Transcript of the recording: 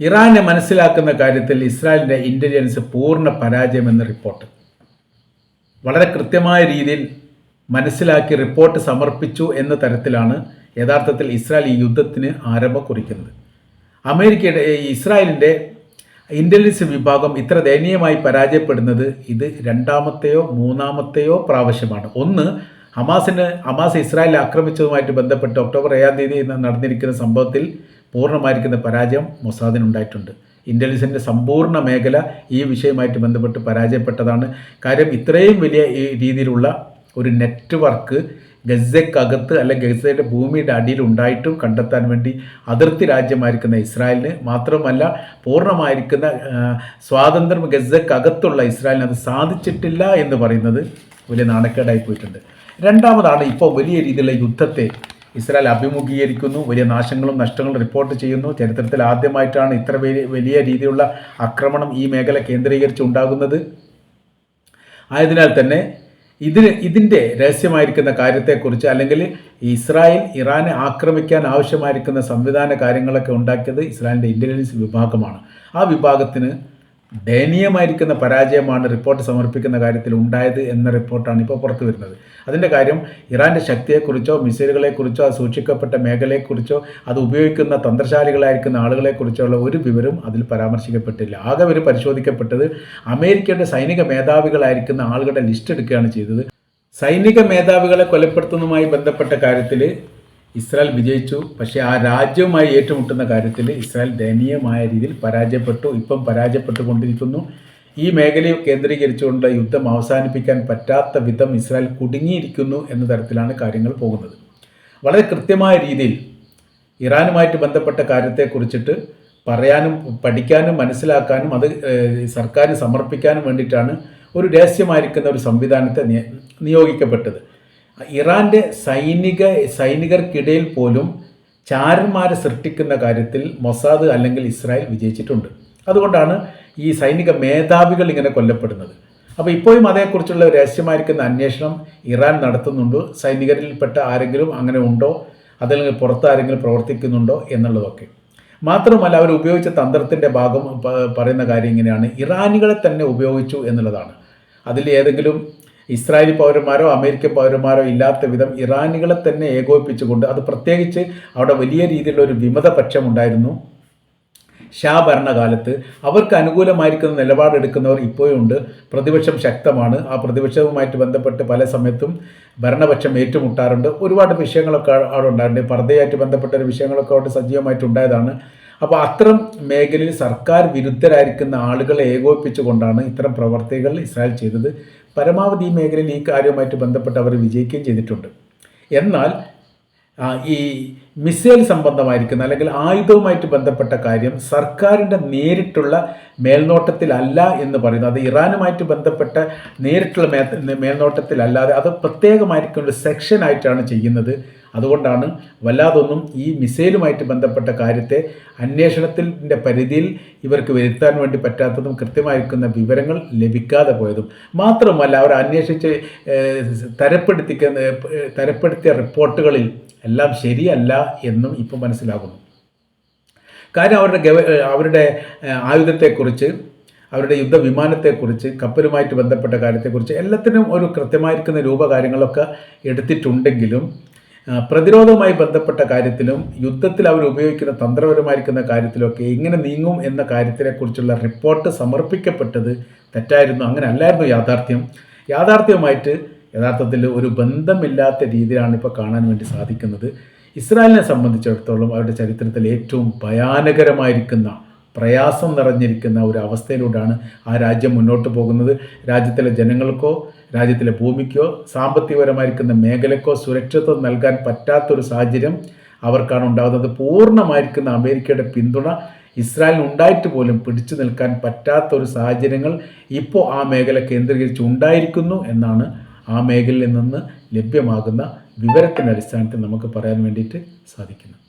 ഇറാനെ മനസ്സിലാക്കുന്ന കാര്യത്തിൽ ഇസ്രായേലിന്റെ ഇന്റലിജൻസ് പൂർണ പരാജയമെന്ന് റിപ്പോർട്ട് വളരെ കൃത്യമായ രീതിയിൽ മനസ്സിലാക്കി റിപ്പോർട്ട് സമർപ്പിച്ചു എന്ന തരത്തിലാണ് യഥാർത്ഥത്തിൽ ഇസ്രായേൽ ഈ യുദ്ധത്തിന് ആരംഭം കുറിക്കുന്നത് അമേരിക്കയുടെ ഇസ്രായേലിന്റെ ഇന്റലിജൻസ് വിഭാഗം ഇത്ര ദയനീയമായി പരാജയപ്പെടുന്നത് ഇത് രണ്ടാമത്തെയോ മൂന്നാമത്തെയോ പ്രാവശ്യമാണ്. ഒന്ന് ഹമാസിന് ഹമാസ് ഇസ്രായേൽ ആക്രമിച്ചതുമായിട്ട് ബന്ധപ്പെട്ട് ഒക്ടോബർ ഏഴാം തീയതി നടന്നിരിക്കുന്ന സംഭവത്തിൽ പൂർണമായിരിക്കുന്ന പരാജയം മൊസാദിനുണ്ടായിട്ടുണ്ട്. ഇന്റലിജൻസിന്റെ സമ്പൂർണ മേഖല ഈ വിഷയവുമായിട്ട് ബന്ധപ്പെട്ട് പരാജയപ്പെട്ടതാണ്. കാര്യം ഇത്രയും വലിയ ഈ രീതിയിലുള്ള ഒരു നെറ്റ്വർക്ക് ഗസയ്ക്കകത്ത് അല്ലെങ്കിൽ ഗസയുടെ ഭൂമിയുടെ അടിയിൽ ഉണ്ടായിട്ടും കണ്ടെത്താൻ വേണ്ടി അതിർത്തി രാജ്യമായിരിക്കുന്ന ഇസ്രായേലിന് മാത്രമല്ല പൂർണമായിരിക്കുന്ന സ്വാതന്ത്ര്യം ഗസയ്ക്കകത്തുള്ള ഇസ്രായേലിന് അത് സാധിച്ചിട്ടില്ല എന്ന് പറയുന്നത് വലിയ നാണക്കേടായി പോയിട്ടുണ്ട്. രണ്ടാമതാണ് ഇപ്പോൾ വലിയ രീതിയിലുള്ള യുദ്ധത്തെ ഇസ്രായേൽ അഭിമുഖീകരിക്കുന്നു വലിയ നാശങ്ങളും നഷ്ടങ്ങളും റിപ്പോർട്ട് ചെയ്യുന്നു. ചരിത്രത്തിൽ ആദ്യമായിട്ടാണ് ഇത്ര വലിയ രീതിയിലുള്ള ആക്രമണം ഈ മേഖല കേന്ദ്രീകരിച്ച് ഉണ്ടാകുന്നത്. ആയതിനാൽ തന്നെ ഇതിന് ഇതിന്റെ രഹസ്യമായിരിക്കുന്ന കാര്യത്തെക്കുറിച്ച് അല്ലെങ്കിൽ ഇസ്രായേൽ ഇറാനെ ആക്രമിക്കാൻ ആവശ്യമായിരിക്കുന്ന സംവിധാന കാര്യങ്ങളൊക്കെ ഉണ്ടാക്കിയത് ഇസ്രായേലിന്റെ ഇന്റലിജൻസ് വിഭാഗമാണ്. ആ വിഭാഗത്തിന് ദയനീയമായിരിക്കുന്ന പരാജയമാണ് റിപ്പോർട്ട് സമർപ്പിക്കുന്ന കാര്യത്തിൽ ഉണ്ടായത് എന്ന റിപ്പോർട്ടാണ് ഇപ്പോൾ പുറത്തു വരുന്നത്. അതിന്റെ കാര്യം ഇറാന്റെ ശക്തിയെക്കുറിച്ചോ മിസൈലുകളെക്കുറിച്ചോ അത് സൂക്ഷിക്കപ്പെട്ട മേഖലയെക്കുറിച്ചോ അത് ഉപയോഗിക്കുന്ന തന്ത്രശാലികളായിരിക്കുന്ന ആളുകളെക്കുറിച്ചോ ഉള്ള ഒരു വിവരം അതിൽ പരാമർശിക്കപ്പെട്ടില്ല. ആകെ ഒരു പരിശോധിക്കപ്പെട്ടത് അമേരിക്കയുടെ സൈനിക മേധാവികളായിരിക്കുന്ന ആളുകളുടെ ലിസ്റ്റ് എടുക്കുകയാണ് ചെയ്തത്. സൈനിക മേധാവികളെ കൊലപ്പെടുത്തുന്നതുമായി ബന്ധപ്പെട്ട കാര്യത്തിൽ ഇസ്രായേൽ വിജയിച്ചു. പക്ഷേ ആ രാജ്യവുമായി ഏറ്റുമുട്ടുന്ന കാര്യത്തിൽ ഇസ്രായേൽ ദയനീയമായ രീതിയിൽ പരാജയപ്പെട്ടു. ഇപ്പം പരാജയപ്പെട്ടുകൊണ്ടിരിക്കുന്നു. ഈ മേഖലയെ കേന്ദ്രീകരിച്ചുകൊണ്ട് യുദ്ധം അവസാനിപ്പിക്കാൻ പറ്റാത്ത വിധം ഇസ്രായേൽ കുടുങ്ങിയിരിക്കുന്നു എന്ന തരത്തിലാണ് കാര്യങ്ങൾ പോകുന്നത്. വളരെ കൃത്യമായ രീതിയിൽ ഇറാനുമായിട്ട് ബന്ധപ്പെട്ട കാര്യത്തെക്കുറിച്ചിട്ട് പറയാനും പഠിക്കാനും മനസ്സിലാക്കാനും അത് സർക്കാരിന് സമർപ്പിക്കാനും വേണ്ടിയിട്ടാണ് ഒരു രഹസ്യമായിരിക്കുന്ന ഒരു സംവിധാനത്തെ നിയോഗിക്കപ്പെട്ടത്. ഇറാന്റെ സൈനിക സൈനികർക്കിടയിൽ പോലും ചാരന്മാരെ സൃഷ്ടിക്കുന്ന കാര്യത്തിൽ മൊസാദ് അല്ലെങ്കിൽ ഇസ്രായേൽ വിജയിച്ചിട്ടുണ്ട്. അതുകൊണ്ടാണ് ഈ സൈനിക മേധാവികൾ ഇങ്ങനെ കൊല്ലപ്പെടുന്നത്. അപ്പോൾ ഇപ്പോഴും അതേക്കുറിച്ചുള്ള രഹസ്യമായിരിക്കുന്ന അന്വേഷണം ഇറാൻ നടത്തുന്നുണ്ട്? സൈനികരിൽപ്പെട്ട ആരെങ്കിലും അങ്ങനെ ഉണ്ടോ? അതല്ലെങ്കിൽ പുറത്ത് ആരെങ്കിലും പ്രവർത്തിക്കുന്നുണ്ടോ എന്നുള്ളതൊക്കെ. മാത്രമല്ല അവർ ഉപയോഗിച്ച തന്ത്രത്തിന്റെ ഭാഗം പറയുന്ന കാര്യം ഇങ്ങനെയാണ്. ഇറാനികളെ തന്നെ ഉപയോഗിച്ചു എന്നുള്ളതാണ്. അതിൽ ഏതെങ്കിലും ഇസ്രായേലി പൗരന്മാരോ അമേരിക്കൻ പൗരന്മാരോ ഇല്ലാത്ത വിധം ഇറാനികളെ തന്നെ ഏകോപിപ്പിച്ചുകൊണ്ട് അത് പ്രത്യേകിച്ച് അവിടെ വലിയ രീതിയിലുള്ള ഒരു വിമത പക്ഷമുണ്ടായിരുന്നു ഷാ ഭരണകാലത്ത് അവർക്ക് അനുകൂലമായിരിക്കുന്ന നിലപാടെടുക്കുന്നവർ ഇപ്പോഴും ഉണ്ട്. പ്രതിപക്ഷം ശക്തമാണ്. ആ പ്രതിപക്ഷവുമായിട്ട് ബന്ധപ്പെട്ട് പല സമയത്തും ഭരണപക്ഷം ഏറ്റുമുട്ടാറുണ്ട്. ഒരുപാട് വിഷയങ്ങളൊക്കെ അവിടെ ഉണ്ടായിട്ടുണ്ട്. പർദ്ധയായിട്ട് ബന്ധപ്പെട്ട ഒരു വിഷയങ്ങളൊക്കെ അവിടെ സജീവമായിട്ട് ഉണ്ടായതാണ്. അപ്പോൾ അത്തരം മേഖലയിൽ സർക്കാർ വിരുദ്ധരായിരിക്കുന്ന ആളുകളെ ഏകോപിപ്പിച്ചുകൊണ്ടാണ് ഇത്തരം പ്രവർത്തികൾ ഇസ്രായേൽ ചെയ്തത്. പരമാവധി ഈ മേഖലയിൽ ഈ കാര്യവുമായിട്ട് ബന്ധപ്പെട്ട് അവർ വിജയിക്കുകയും ചെയ്തിട്ടുണ്ട്. എന്നാൽ ഈ മിസൈൽ സംബന്ധമായിരിക്കുന്ന അല്ലെങ്കിൽ ആയുധവുമായിട്ട് ബന്ധപ്പെട്ട കാര്യം സർക്കാരിന്റെ നേരിട്ടുള്ള മേൽനോട്ടത്തിലല്ല എന്ന് പറയുന്നത് അത് ഇറാനുമായിട്ട് ബന്ധപ്പെട്ട നേരിട്ടുള്ള മേ മേൽനോട്ടത്തിലല്ലാതെ അത് പ്രത്യേകമായിരിക്കുന്ന ഒരു സെക്ഷനായിട്ടാണ് ചെയ്യുന്നത്. അതുകൊണ്ടാണ് വല്ലാതൊന്നും ഈ മിസൈലുമായിട്ട് ബന്ധപ്പെട്ട കാര്യത്തെ അന്വേഷണത്തിന്റെ പരിധിയിൽ ഇവർക്ക് വരുത്താൻ വേണ്ടി പറ്റാത്തതും കൃത്യമായിരിക്കുന്ന വിവരങ്ങൾ ലഭിക്കാതെ പോയതും. മാത്രമല്ല അവർ അന്വേഷിച്ച് തരപ്പെടുത്തി തരപ്പെടുത്തിക്കുന്ന തരപ്പെടുത്തിയ റിപ്പോർട്ടുകളിൽ എല്ലാം ശരിയല്ല എന്നും ഇപ്പോൾ മനസ്സിലാകുന്നു. കാര്യം അവരുടെ ഗവ അവരുടെ ആയുധത്തെക്കുറിച്ച് അവരുടെ യുദ്ധവിമാനത്തെക്കുറിച്ച് കപ്പലുമായിട്ട് ബന്ധപ്പെട്ട കാര്യത്തെക്കുറിച്ച് എല്ലാത്തിനും ഒരു കൃത്യമായിരിക്കുന്ന രൂപകാര്യങ്ങളൊക്കെ എടുത്തിട്ടുണ്ടെങ്കിലും പ്രതിരോധവുമായി ബന്ധപ്പെട്ട കാര്യത്തിലും യുദ്ധത്തിൽ അവർ ഉപയോഗിക്കുന്ന തന്ത്രപരമായിരിക്കുന്ന കാര്യത്തിലൊക്കെ എങ്ങനെ നീങ്ങും എന്ന കാര്യത്തിനെക്കുറിച്ചുള്ള റിപ്പോർട്ട് സമർപ്പിക്കപ്പെട്ടത് തെറ്റായിരുന്നു. അങ്ങനെ അല്ലായിരുന്നു യാഥാർത്ഥ്യം. യാഥാർത്ഥ്യമായിട്ട് യഥാർത്ഥത്തിൽ ഒരു ബന്ധമില്ലാത്ത രീതിയിലാണ് ഇപ്പോൾ കാണാൻ വേണ്ടി സാധിക്കുന്നത്. ഇസ്രായേലിനെ സംബന്ധിച്ചിടത്തോളം അവരുടെ ചരിത്രത്തിൽ ഏറ്റവും ഭയാനകരമായിരിക്കുന്ന പ്രയാസം നിറഞ്ഞിരിക്കുന്ന ഒരു അവസ്ഥയിലൂടെയാണ് ആ രാജ്യം മുന്നോട്ട് പോകുന്നത്. രാജ്യത്തിലെ ജനങ്ങൾക്കോ രാജ്യത്തിലെ ഭൂമിക്കോ സാമ്പത്തികപരമായിരിക്കുന്ന മേഖലക്കോ സുരക്ഷിതത്വം നൽകാൻ പറ്റാത്തൊരു സാഹചര്യം അവർക്കാണ് ഉണ്ടാകുന്നത്. പൂർണമായിരിക്കുന്ന അമേരിക്കയുടെ പിന്തുണ ഇസ്രായേലിന് ഉണ്ടായിട്ട് പോലും പിടിച്ചു നിൽക്കാൻ പറ്റാത്ത ഒരു സാഹചര്യങ്ങൾ ഇപ്പോൾ ആ മേഖല കേന്ദ്രീകരിച്ച് ഉണ്ടായിരിക്കുന്നു എന്നാണ് ആ മേഖലയിൽ നിന്ന് ലഭ്യമാകുന്ന വിവരത്തിന്റെ അടിസ്ഥാനത്തിൽ നമുക്ക് പറയാൻ വേണ്ടിയിട്ട് സാധിക്കുന്നത്.